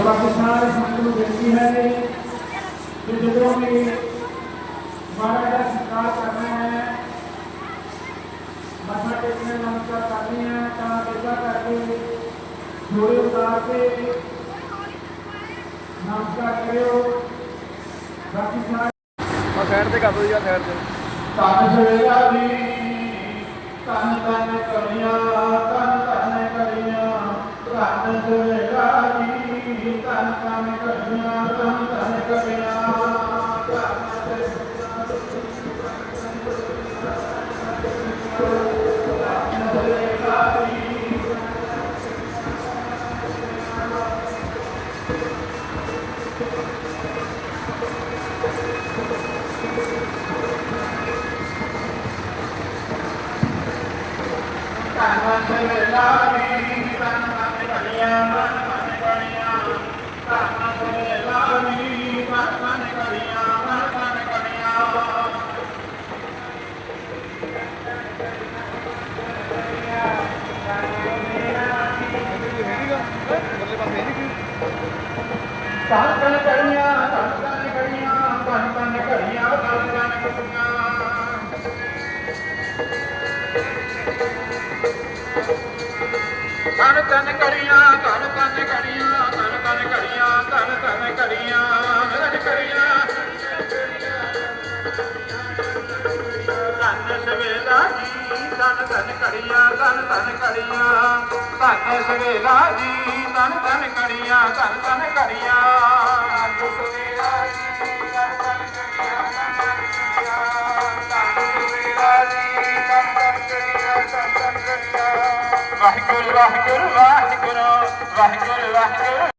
तो बाकी सारे संतों व्यक्ति है जो जिलों में हमारा का शिकार करना है मथा टेकने नमस्कार करनी है कहा बेटा करके जोड़े उतार के नमस्कार करो बाकी सारे ਆ ਸਾਈਡ ਤੇ ਕਰ ਦੋ ਜੀ ਆ ਸਾਈਡ ਤੇ ਤਨ ਸਵੇਰਾ ਵੀ ਤਨ ਤਨ ਕਮਿਆ ਤਨ Amen. ਤਨ ਤਨ ਕਰੀਆਂ ਤਨ ਤਨ ਕਰੀਆਂ ਤਨ ਤਨ ਕਰੀਆਂ ਤਨ ਤਨ ਕਰੀਆਂ ਤਨ ਕਰੀਆਂ ਤਨ ਸਵੇਲਾ ਜੀ ਤਨ ਤਨ ਕਰੀਆਂ ਤਨ ਤਨ ਕਰੀਆਂ ਤਨ ਸਵੇਲਾ ਜੀ ਤਨ ਤਨ ਕਰੀਆਂ ਤਨ ਤਨ ਕਰੀਆਂ ਤਨ ਸਵੇਲਾ ਜੀ ਤਨ ਤਨ ਕਰੀਆਂ ਤਨ ਤਨ ਕਰੀਆਂ ਤਨ ਸਵੇਲਾ ਜੀ ਤਨ ਤਨ ਕਰੀਆਂ ਤਨ ਤਨ ਕਰੀਆਂ ਵਾਹਿਗੁਰੂ ਵਾਹਿਗੁਰੂ Pastor Vázquez.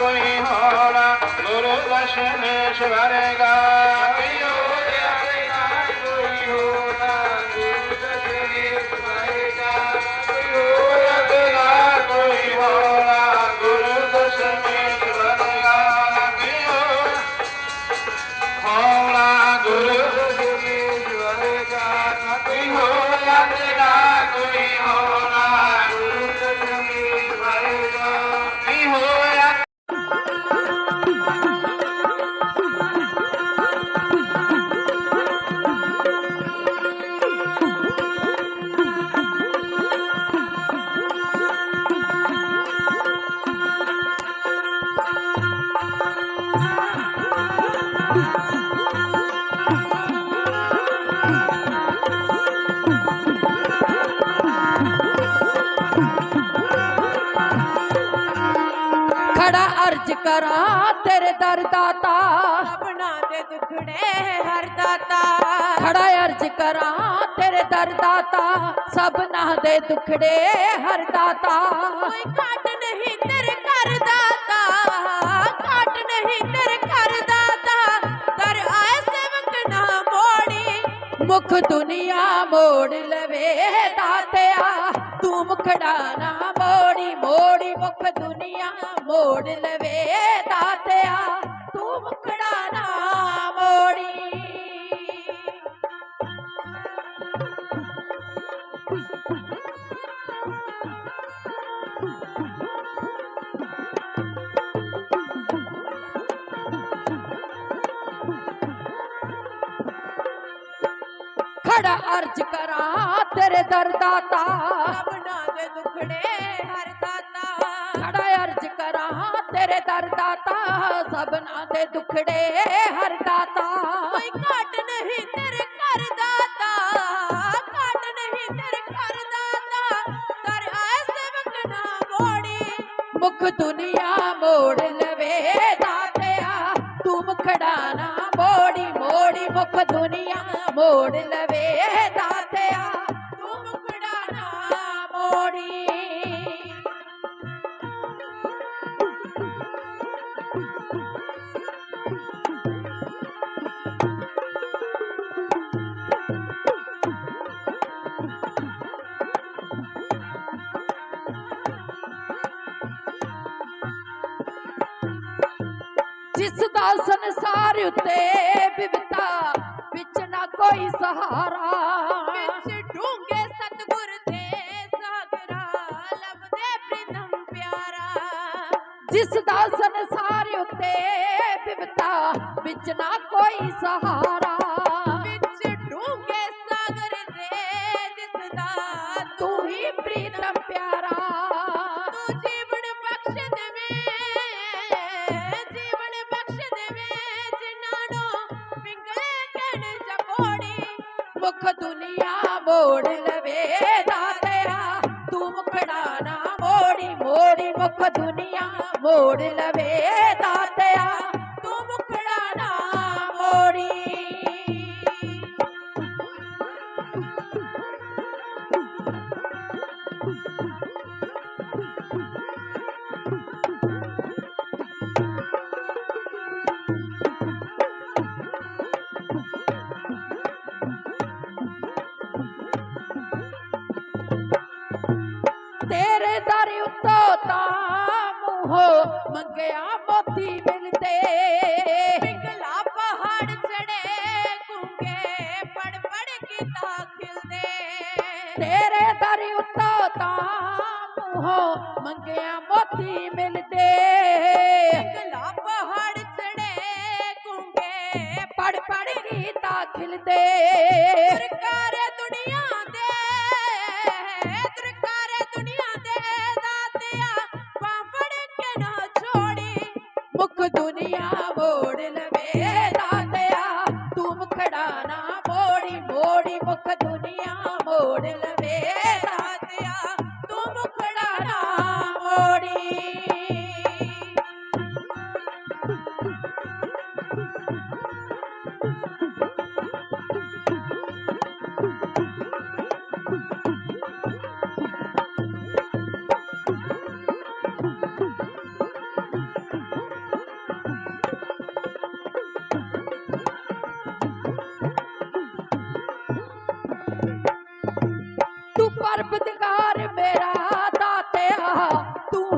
गुरु दर्शन दशनेश्वरे गा ਕਰਾਂ ਤੇਰੇ ਦਰ ਦਾਤਾ। ਆਪਣਾ ਦੇ ਦੁਖੜੇ ਹਰ ਦਾਤਾ। ਖੜਾ ਅਰਜ ਕਰਾਂ ਤੇਰੇ ਦਰ ਦਾਤਾ। ਸਭਨਾ ਦੇ ਦੁਖੜੇ ਹਰ ਦਾਤਾ। ਕੋਈ ਘਾਟ ਨਹੀਂ ਤੇਰੇ ਘਰ ਦਾਤਾ। ਘਾਟ ਨਹੀਂ ਤੇਰੇ ਘਰ ਦਾਤਾ। ਕਰ ਆਏ ਸੇਵਕ ਨਾ ਮੋੜੀ। ਮੁਖ ਦੁਨੀਆ ਮੋੜ ਲਵੇ ਦਾਤਿਆ। ਤੂੰ ਮੁਖੜਾ ਨਾ ਮੋੜੀ ਮੋੜੀ ਮੁਖ ਦੁਨੀਆ, ਮੋੜ ਲਵੇ ਦਾਤਿਆ। ਤੂੰ ਮੁਖੜਾ ਨਾ ਮੋੜੀ। ਖੜਾ ਅਰਜ ਕਰਾਂ, ਤੇਰੇ ਦਰ ਦਾਤਾ। ਤੇਰੇ ਦਰ ਦਾਤਾ ਸਭਨਾ ਦੇ ਦੁਖੜੇ ਹਰ ਦਾਤਾ। ਕੋਈ ਘਾਟ ਨਹੀਂ ਤੇਰੇ ਘਰ ਦਾਤਾ ਘਾਟ ਨਹੀਂ ਤੇਰੇ ਘਰ ਦਾਤਾ। ਕਰ ਆਏ ਸੇਵਕ ਨਾ ਮੋੜੀ। ਮੁਖ ਦੁਨੀਆ ਮੋੜ ਲਵੇ ਦਾਤਿਆ ਤੂੰ ਮੁਖੜਾ ਨਾ ਮੋੜੀ ਮੋੜੀ ਮੁਖ ਦੁਨੀਆ ਮੋੜ ਲਵੇ। ਜਿਸ ਦਾ ਸੰਸਾਰ ਉੱਤੇ ਵਿਵਤਾ ਵਿੱਚ ਨਾ ਕੋਈ ਸਹਾਰਾ। ਵਿੱਚ ਡੂੰਗੇ ਸਤਗੁਰ ਦੇ ਸਾਗਰਾ ਲਬਦੇ ਪ੍ਰੀਤਮ ਪਿਆਰਾ। ਜਿਸ ਦਾ ਸੰਸਾਰ ਉੱਤੇ ਵਿਵਤਾ ਵਿੱਚ ਨਾ ਕੋਈ ਸਹਾਰਾ। ਮੁਖ ਦੁਨੀਆ ਮੋੜ ਲਵੇ ਦਾਤਿਆ ਤੂੰ ਮੁਖੜਾ ਨਾ ਮੋੜੀ ਮੋੜੀ ਮੁਖ ਦੁਨੀਆ ਮੋੜ ਲਵੇ ਦਾਤਿਆ ਤੇਰੇ ਦਰ ਉੱਤੋਂ ਤਾਂ ਮੂੰਹੋਂ ਮੰਗਿਆ ਮੋਤੀ ਮਿਲਦੇ। ਪਿੰਗਲਾ ਪਹਾੜ ਚੜੇ, ਗੁੰਗੇ ਪੜ ਪੜ ਕੀਤਾ ਖਿਲਦੇ। ਤੇਰੇ ਦਰ ਉੱਤੋਂ ਤਾਂ ਮੂੰਹੋਂ ਮੰਗਿਆ ਮੋਤੀ ਮਿਲਦੇ। ਪਿੰਗਲਾ ਪਹਾੜ ਚੜੇ, ਗੁੰਗੇ ਪੜ ਪੜ ਗੀਤਾ ਖਿਲਦੇ। ਸਰਕਾਰ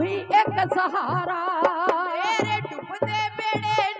ਤੂੰ ਇੱਕ ਸਹਾਰਾ। ਮੇਰੇ ਡੁੱਬਦੇ ਬੇੜੇ